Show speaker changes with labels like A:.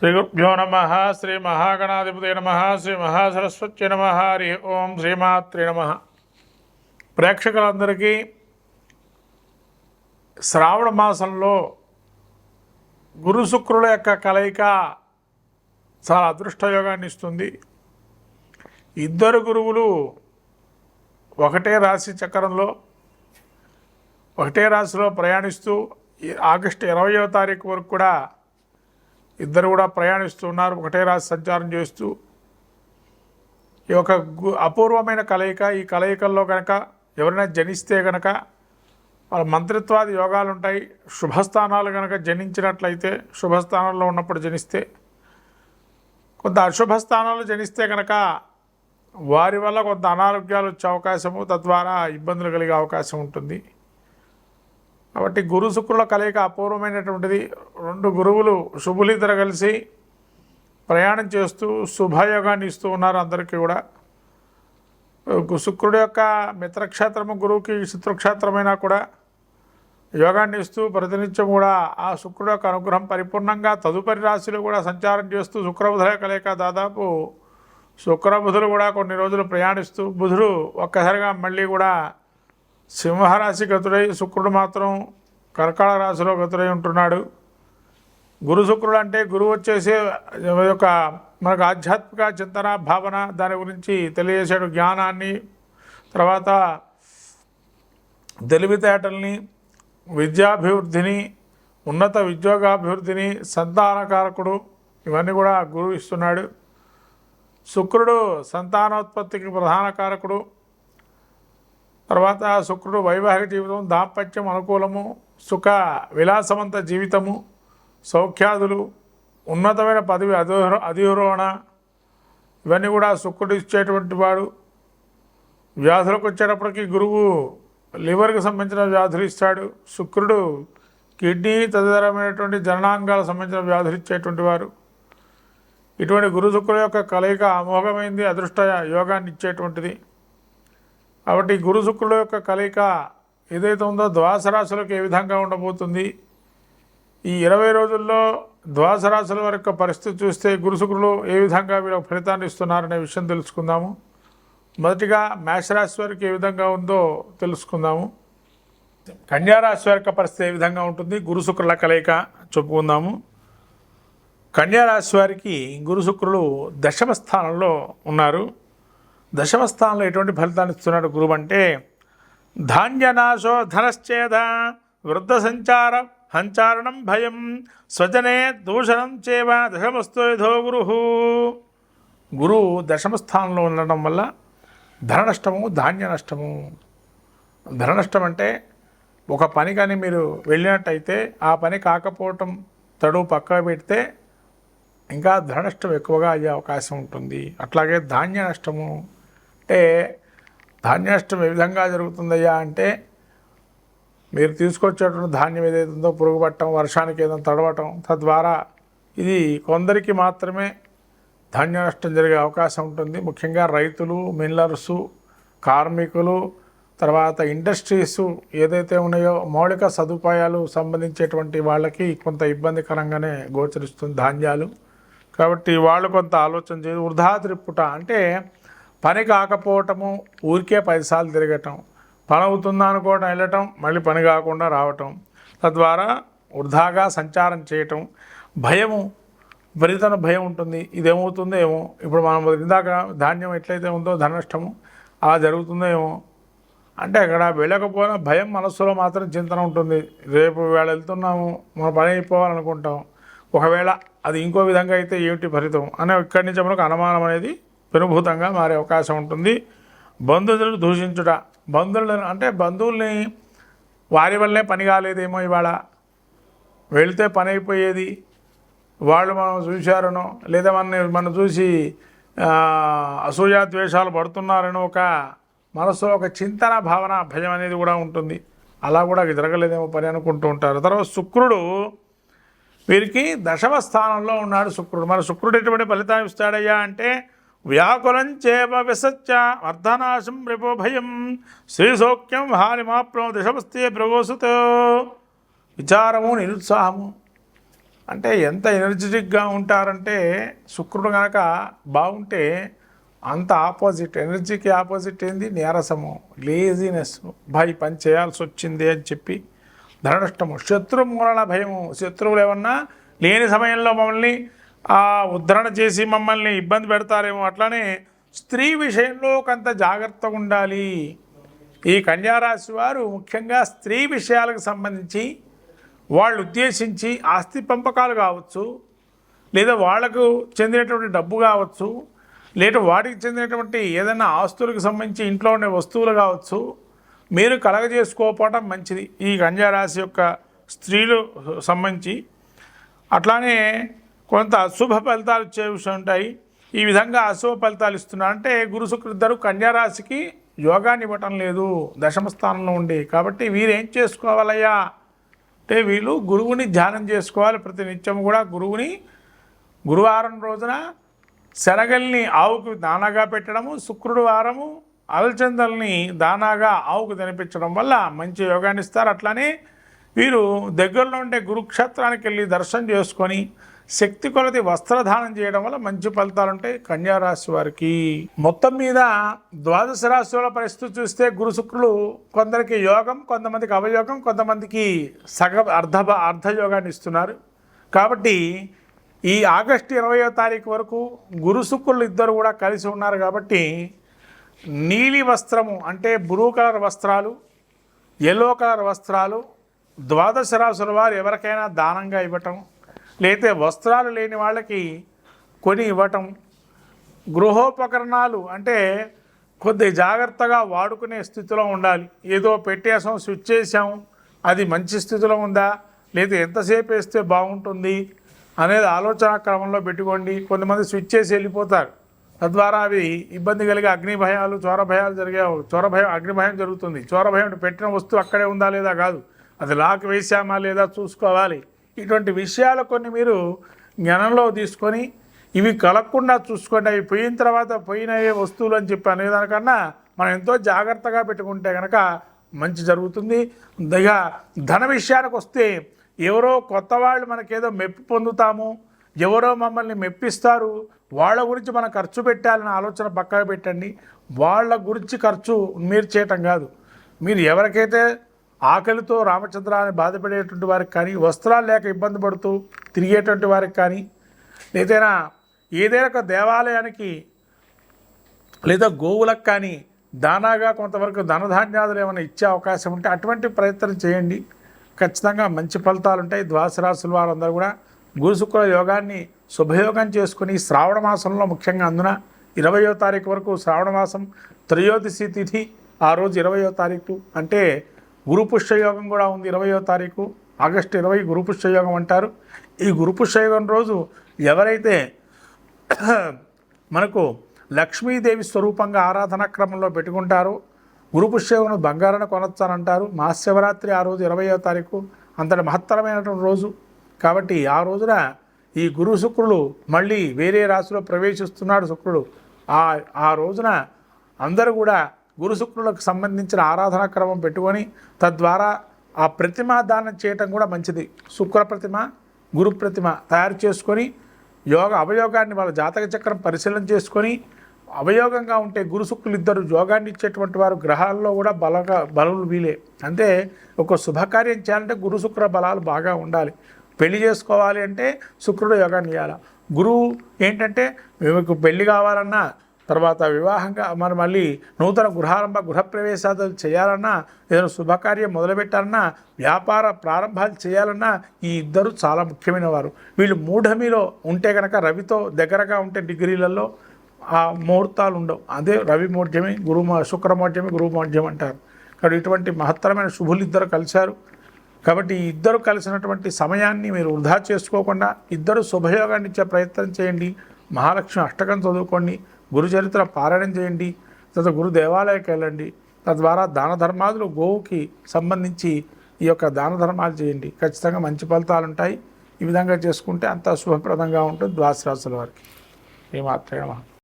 A: శ్రీ గురుభ్యో నమ శ్రీ మహాగణాధిపతి నమ శ్రీ మహాసరస్వతి నమ హరి ఓం శ్రీమాత్రి నమ. ప్రేక్షకులందరికీ శ్రావణ మాసంలో గురు శుక్రుల యొక్క కలయిక చాలా అదృష్టయోగాన్ని ఇస్తుంది. ఇద్దరు గురువులు ఒకటే రాశి చక్రంలో ఒకటే రాశిలో ప్రయాణిస్తూ ఆగస్టు ఇరవయో తారీఖు వరకు కూడా ఇద్దరు కూడా ప్రయాణిస్తున్నారు ఒకటే రాసి సంచారం చేస్తూ. ఈ యొక్క గు- అపూర్వమైన కలయిక ఈ కలయికల్లో కనుక ఎవరైనా జనిస్తే కనుక వాళ్ళ మంత్రిత్వాది యోగాలు ఉంటాయి శుభస్థానాలు కనుక జనించినట్లయితే శుభస్థానంలో ఉన్నప్పుడు జనిస్తే కొంత అశుభ స్థానాలు జనిస్తే కనుక వారి వల్ల కొంత అనారోగ్యాలు వచ్చే అవకాశము తద్వారా ఇబ్బందులు కలిగే అవకాశం ఉంటుంది. కాబట్టి గురు శుక్రుల కలయిక అపూర్వమైనటువంటిది. రెండు గురువులు శుభులిద్దరు కలిసి ప్రయాణం చేస్తూ శుభయోగాన్ని ఇస్తూ ఉన్నారు అందరికీ కూడా. గు- శుక్రుడు యొక్క మిత్రక్షేత్రము గురువుకి శత్రుక్షేత్రమైనా కూడా యోగాన్ని ఇస్తూ ప్రతినిత్యం కూడా ఆ శుక్రుడు యొక్క అనుగ్రహం పరిపూర్ణంగా తదుపరి రాశిలో కూడా సంచారం చేస్తూ శుక్రబుధుల కలయిక దాదాపు శుక్రబుధులు కూడా కొన్ని రోజులు ప్రయాణిస్తూ బుధుడు ఒక్కసారిగా మళ్ళీ కూడా సింహరాశి గతుడై శుక్రుడు మాత్రం కర్కాళ రాశిలో గతుడై ఉంటున్నాడు. గురు శుక్రుడు అంటే గురువు వచ్చేసి యొక్క మనకు ఆధ్యాత్మిక చింతన భావన దాని గురించి తెలియజేసాడు జ్ఞానాన్ని. తర్వాత తెలివితేటల్ని విద్యాభివృద్ధిని ఉన్నత ఉద్యోగాభివృద్ధిని సంతానకారకుడు ఇవన్నీ కూడా గురువు ఇస్తున్నాడు. శుక్రుడు సంతానోత్పత్తికి ప్రధాన కారకుడు. తర్వాత శుక్రుడు వైవాహిక జీవితం దాంపత్యం అనుకూలము సుఖ విలాసవంత జీవితము సౌఖ్యాదులు ఉన్నతమైన పదవి అధిరో అధిరోహణ ఇవన్నీ కూడా శుక్రుడు ఇచ్చేటువంటి వాడు. వ్యాధులకు వచ్చేటప్పటికి గురువు లివర్కి సంబంధించిన వ్యాధులు ఇస్తాడు. శుక్రుడు కిడ్నీ తదితరమైనటువంటి జననాంగాలకు సంబంధించిన వ్యాధులు ఇచ్చేటువంటి వారు. ఇటువంటి గురు శుక్రుల యొక్క కలయిక అమోఘమైంది అదృష్ట యోగాన్ని ఇచ్చేటువంటిది. కాబట్టి గురు శుక్రుల యొక్క కలయిక ఏదైతే ఉందో ద్వాస రాశులకు ఏ విధంగా ఉండబోతుంది? ఈ ఇరవై రోజుల్లో ద్వాస రాశుల వారి యొక్క పరిస్థితి చూస్తే గురు శుక్రులు ఏ విధంగా వీళ్ళకి ఫలితాన్ని ఇస్తున్నారనే విషయం తెలుసుకుందాము. మొదటిగా మేషరాశి వారికి ఏ విధంగా ఉందో తెలుసుకుందాము. కన్యారాశి వారి యొక్క పరిస్థితి ఏ విధంగా ఉంటుంది? గురు శుక్రుల కలయిక చెప్పుకుందాము. కన్యారాశి వారికి గురు శుక్రులు దశమ స్థానంలో ఉన్నారు. దశమ స్థానంలో ఎటువంటి ఫలితాన్ని ఇస్తున్నాడు గురువు అంటే ధాన్యనాశో ధనశ్చేద వృద్ధ సంచార సంచారణం భయం స్వజనే దూషణం చేవ దశమస్తో యథో గురు. గురువు దశమ స్థానంలో ఉండడం వల్ల ధన నష్టము ధాన్య నష్టము. ధన నష్టం అంటే ఒక పని కానీ మీరు వెళ్ళినట్టయితే ఆ పని కాకపోవటం తడువు పక్క పెడితే ఇంకా ధన నష్టం ఎక్కువగా అయ్యే అవకాశం ఉంటుంది. అట్లాగే ధాన్య నష్టము అంటే ధాన్య నష్టం ఏ విధంగా జరుగుతుందయ్యా అంటే మీరు తీసుకొచ్చేటువంటి ధాన్యం ఏదైతే ఉందో పురుగు వర్షానికి ఏదైనా తడవటం తద్వారా ఇది కొందరికి మాత్రమే ధాన్య నష్టం జరిగే అవకాశం ఉంటుంది. ముఖ్యంగా రైతులు మిల్లర్సు కార్మికులు తర్వాత ఇండస్ట్రీస్ ఏదైతే ఉన్నాయో మౌలిక సదుపాయాలు సంబంధించేటువంటి వాళ్ళకి కొంత ఇబ్బందికరంగానే గోచరిస్తుంది ధాన్యాలు. కాబట్టి వాళ్ళు కొంత ఆలోచన చేసి వృధా త్రిప్పుట అంటే పని కాకపోవటము ఊరికే పైసాలు తిరగటం పని అవుతుందా అనుకోవటం వెళ్ళటం మళ్ళీ పని కాకుండా రావటం తద్వారా వృధాగా సంచారం చేయటం భయము విపరీతమైన భయం ఉంటుంది. ఇదేమవుతుందో ఏమో ఇప్పుడు మనం ఇందాక ధాన్యం ఎట్లయితే ఉందో ధన నష్టము అలా జరుగుతుందో ఏమో అంటే అక్కడ వెళ్ళకపోయినా భయం మనస్సులో మాత్రం చింతన ఉంటుంది. రేపు వేళ వెళ్తున్నాము మన పని అయిపోవాలనుకుంటాం. ఒకవేళ అది ఇంకో విధంగా అయితే ఏమిటి ఫలితం? అనే ఇక్కడి నుంచి మనకు అనుమానం అనేది పెనుభూతంగా మారే అవకాశం ఉంటుంది. బంధువులను దూషించుట బంధువులను అంటే బంధువుల్ని వారి వల్లే పని కాలేదేమో ఇవాళ. వెళితే పని అయిపోయేది. వాళ్ళు మనం చూశారనో లేదా మన మనం చూసి అసూయాద్వేషాలు అసూయ ద్వేషాలు పడుతున్నారనో ఒక మనసులో ఒక చింతన భావన భయం అనేది కూడా ఉంటుంది. అలా కూడా జరగలేదేమో పని అనుకుంటూ ఉంటారు. తర్వాత శుక్రుడు వీరికి దశమ స్థానంలో ఉన్నాడు శుక్రుడు. మన శుక్రుడు ఎటువంటి ఫలితాలు ఇస్తాడయ్యా అంటే వ్యాకులం చేప విసచ్చ అర్ధనాశం రిపో భయం. శ్రీసౌఖ్యం హానిమాప్నో దశమస్తే ప్రగోసుతో విచారము నిరుత్సాహము. అంటే ఎంత ఎనర్జెటిక్గా ఉంటారంటే శుక్రుడు కనుక బాగుంటే అంత ఆపోజిట్ ఎనర్జీకి ఆపోజిట్ ఏంది? నీరసము లేజినెస్. భయ పని చేయాల్సి వచ్చింది అని చెప్పి ధననష్టము. శత్రు మూలన భయము. శత్రువులు ఏమన్నా లేని సమయంలో మమ్మల్ని ఉద్ధరణ చేసి మమ్మల్ని ఇబ్బంది పెడతారేమో అట్లానే స్త్రీ విషయంలో కొంత జాగ్రత్తగా ఉండాలి. ఈ కన్యారాశి వారు ముఖ్యంగా స్త్రీ విషయాలకు సంబంధించి వాళ్ళు ఉద్దేశించి ఆస్తి పంపకాలు కావచ్చు లేదా వాళ్ళకు చెందినటువంటి డబ్బు కావచ్చు లేదా వాటికి చెందినటువంటి ఏదైనా ఆస్తులకు సంబంధించి ఇంట్లో ఉండే వస్తువులు కావచ్చు మీరు కలగజేసుకోకపోవటం మంచిది. ఈ కన్యారాశి యొక్క స్త్రీలు సంబంధించి అట్లానే కొంత అశుభ ఫలితాలు చేసి విషయం ఉంటాయి. ఈ విధంగా అశుభ ఫలితాలు ఇస్తున్నారు అంటే గురు శుక్రుడు కన్యారాశికి యోగాన్ని ఇవ్వటం లేదు. దశమ స్థానంలో ఉండి. కాబట్టి వీరేం చేసుకోవాలయ్యా? అంటే వీళ్ళు గురువుని ధ్యానం చేసుకోవాలి ప్రతి నిత్యం కూడా. గురువుని గురువారం రోజున శనగల్ని ఆవుకు దానాగా పెట్టడము శుక్రుడు వారము అలచందల్ని దానాగా ఆవుకు తినిపించడం వల్ల మంచి యోగాన్ని ఇస్తారు. అట్లానే వీరు దగ్గరలో ఉండే గురుక్షేత్రానికి వెళ్ళి దర్శనం చేసుకొని శక్తి కొలది వస్త్రధానం చేయడం వల్ల మంచి ఫలితాలు ఉంటాయి. కన్యారాశి వారికి మొత్తం మీద ద్వాదశ రాశుల పరిస్థితి చూస్తే గురు శుక్రులు కొందరికి యోగం కొంతమందికి అవయోగం కొంతమందికి సగ అర్ధ అర్ధయోగాన్ని ఇస్తున్నారు. కాబట్టి ఈ ఆగస్టు ఇరవయో తారీఖు వరకు గురు శుక్రులు ఇద్దరు కూడా కలిసి ఉన్నారు కాబట్టి నీలి వస్త్రము అంటే బ్లూ కలర్ వస్త్రాలు ఎల్లో కలర్ వస్త్రాలు ద్వాదశ రాశుల వారు ఎవరికైనా దానంగా ఇవ్వటం లేతే వస్త్రాలు లేని వాళ్ళకి కొని ఇవ్వటం గృహోపకరణాలు అంటే కొద్ది జాగ్రత్తగా వాడుకునే స్థితిలో ఉండాలి. ఏదో పెట్టేసాం స్విచ్ చేసాం అది మంచి స్థితిలో ఉందా లేదా ఎంతసేపు వేస్తే బాగుంటుంది అనేది ఆలోచన క్రమంలో పెట్టుకోండి. కొంతమంది స్విచ్ చేసి వెళ్ళిపోతారు. తద్వారా అవి ఇబ్బంది కలిగే అగ్నిభయాలు చోరభయాలు జరిగే చోరభయం అగ్నిభయం జరుగుతుంది. చోరభయం పెట్టిన వస్తువు అక్కడే ఉందా లేదా కాదు. అది లాక్ వేసామా లేదా చూసుకోవాలి. ఇటువంటి విషయాలు కొన్ని మీరు జ్ఞానంలో తీసుకొని ఇవి కలగకుండా చూసుకోండి. అవి పోయిన తర్వాత పోయినవే వస్తువులు అని చెప్పి అనేదానికన్నా మనం ఎంతో జాగ్రత్తగా పెట్టుకుంటే కనుక మంచి జరుగుతుంది. ఇక ధన విషయానికి వస్తే ఎవరో కొత్త వాళ్ళు మనకేదో మెప్పి పొందుతాము. ఎవరో మమ్మల్ని మెప్పిస్తారు. వాళ్ళ గురించి మనం ఖర్చు పెట్టాలన్న ఆలోచన పక్కన పెట్టండి. వాళ్ళ గురించి ఖర్చు మీరు చేయటం కాదు. మీరు ఎవరికైతే ఆకలితో రామచంద్రాన్ని బాధపడేటువంటి వారికి కానీ వస్త్రాలు లేక ఇబ్బంది పడుతూ తిరిగేటువంటి వారికి కానీ లేదైనా ఏదైనా ఒక దేవాలయానికి లేదా గోవులకు కానీ దానాగా కొంతవరకు ధనధాన్యాదులు ఏమైనా ఇచ్చే అవకాశం ఉంటే అటువంటి ప్రయత్నం చేయండి. ఖచ్చితంగా మంచి ఫలితాలు ఉంటాయి. ద్వాదశ వారందరూ కూడా గురుశుక్ర యోగాన్ని శుభయోగం చేసుకుని శ్రావణ మాసంలో ముఖ్యంగా అందున ఇరవయో తారీఖు వరకు శ్రావణ మాసం త్రయోదశి తిథి ఆ రోజు ఇరవయో తారీఖు. అంటే గురుపుష్యయోగం కూడా ఉంది. ఇరవయో తారీఖు ఆగస్టు ఇరవై గురుపుష్యయోగం అంటారు. ఈ గురుపుష్యయోగం రోజు ఎవరైతే మనకు లక్ష్మీదేవి స్వరూపంగా ఆరాధనా క్రమంలో పెట్టుకుంటారో గురు బంగారాన్ని కొనొచ్చానంటారు. మహాశివరాత్రి ఆ రోజు ఇరవయో తారీఖు అంతటి మహత్తరమైనటువంటి రోజు. కాబట్టి ఆ రోజున ఈ గురు శుక్రుడు మళ్ళీ వేరే రాశిలో ప్రవేశిస్తున్నాడు శుక్రుడు. ఆ ఆ రోజున అందరూ కూడా గురుశుక్రులకు సంబంధించిన ఆరాధనా క్రమం పెట్టుకొని తద్వారా ఆ ప్రతిమ దానం చేయటం కూడా మంచిది. శుక్ర ప్రతిమ గురు ప్రతిమ తయారు చేసుకొని యోగ అవయోగాన్ని వాళ్ళ జాతక చక్రం పరిశీలన చేసుకొని అవయోగంగా ఉంటే గురు శుక్రులు ఇద్దరు యోగాన్ని ఇచ్చేటువంటి వారు గ్రహాల్లో కూడా బలగా బలులు వీలే. అంటే ఒక శుభకార్యం చేయాలంటే గురు శుక్ర బలాలు బాగా ఉండాలి. పెళ్ళి చేసుకోవాలి అంటే శుక్రుడు యోగాన్ని ఇవ్వాలి గురువు ఏంటంటే మీకు పెళ్ళి కావాలన్నా తర్వాత వివాహంగా మరి మళ్ళీ నూతన గృహారంభ గృహప్రవేశాలు చేయాలన్నా ఏదైనా శుభకార్యం మొదలుపెట్టాలన్నా వ్యాపార ప్రారంభాలు చేయాలన్నా ఈ ఇద్దరు చాలా ముఖ్యమైన వారు వీళ్ళు మూఢమిలో ఉంటే కనుక రవితో దగ్గరగా ఉంటే డిగ్రీలలో ఆ ముహూర్తాలు ఉండవు. అదే రవి మౌఢ్యమి గురు శుక్ర గురు మౌఢ్యం అంటారు. కాబట్టి ఇటువంటి మహత్తరమైన శుభులు ఇద్దరు కలిశారు. కాబట్టి ఇద్దరు కలిసినటువంటి సమయాన్ని మీరు వృధా చేసుకోకుండా ఇద్దరు శుభయోగాన్ని ఇచ్చే ప్రయత్నం చేయండి. మహాలక్ష్మి అష్టకం చదువుకోండి. గురు చరిత్ర పారాయణం చేయండి తర్వాత గురు దేవాలయకి వెళ్ళండి తద్వారా దాన ధర్మాదులు గోవుకి సంబంధించి ఈ యొక్క దాన ధర్మాలు చేయండి. ఖచ్చితంగా మంచి ఫలితాలు ఉంటాయి. ఈ విధంగా చేసుకుంటే అంత శుభప్రదంగా ఉంటుంది. ద్వాసరాశుల వారికి. ఈ మాత్రమే